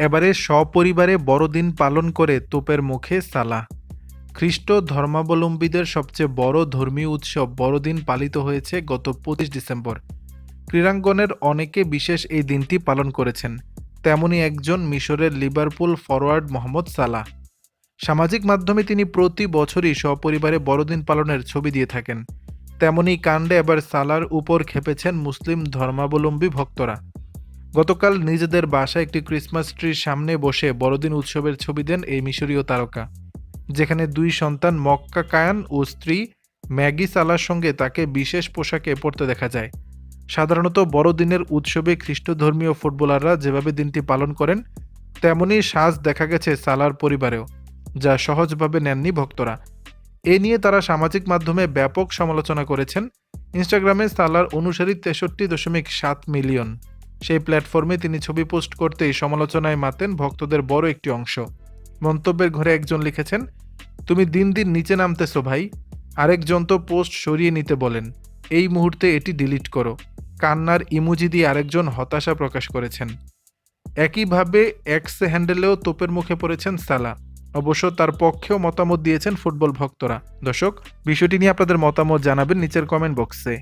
এবারে সপরিবারে বড়দিন পালন করে তোপের মুখে সালা। খ্রিস্ট ধর্মাবলম্বীদের সবচেয়ে বড় ধর্মীয় উৎসব বড়দিন পালিত হয়েছে গত পঁচিশ ডিসেম্বর। ক্রীড়াঙ্গনের অনেকে বিশেষ এই দিনটি পালন করেছেন। তেমনি একজন মিশরের লিভারপুল ফরওয়ার্ড মোহাম্মদ সালা। সামাজিক মাধ্যমে তিনি প্রতি বছরই সপরিবারে বড়দিন পালনের ছবি দিয়ে থাকেন। তেমনি কাণ্ডে এবার সালার উপর খেপেছেন মুসলিম ধর্মাবলম্বী ভক্তরা। গতকাল নিজেদের বাসায় একটি ক্রিসমাস ট্রির সামনে বসে বড়দিন উৎসবের ছবি দেন এই মিশরীয় তারকা, যেখানে দুই সন্তান মক্কা কায়ান ও স্ত্রী ম্যাগি সালার সঙ্গে তাকে বিশেষ পোশাকে পড়তে দেখা যায়। সাধারণত বড়দিনের উৎসবে খ্রিস্টধর্মীয় ফুটবলাররা যেভাবে দিনটি পালন করেন তেমনই সাজ দেখা গেছে সালার পরিবারেও, যা সহজভাবে নেননি ভক্তরা। এ নিয়ে তারা সামাজিক মাধ্যমে ব্যাপক সমালোচনা করেছেন। ইনস্টাগ্রামে সালার অনুসারী তেষট্টি দশমিক সাত মিলিয়ন। সেই প্ল্যাটফর্মে তিনি ছবি পোস্ট করতেই সমালোচনায় মাতেন ভক্তদের বড় একটি অংশ। মন্তব্যের ঘরে একজন লিখেছেন, তুমি দিন দিন নিচে নামতেছো ভাই। আরেকজন তো পোস্ট সরিয়ে নিতে বলেন। এই মুহূর্তে এটি ডিলিট করো। কান্নার ইমোজি দিয়ে আরেকজন হতাশা প্রকাশ করেছেন। একইভাবে এক্স হ্যান্ডেলেও তোপের মুখে পড়েছেন সালা। অবশ্য তার পক্ষেও মতামত দিয়েছেন ফুটবল ভক্তরা। দর্শক, বিষয়টি নিয়ে আপনাদের মতামত জানাবেন নিচের কমেন্ট বক্সে।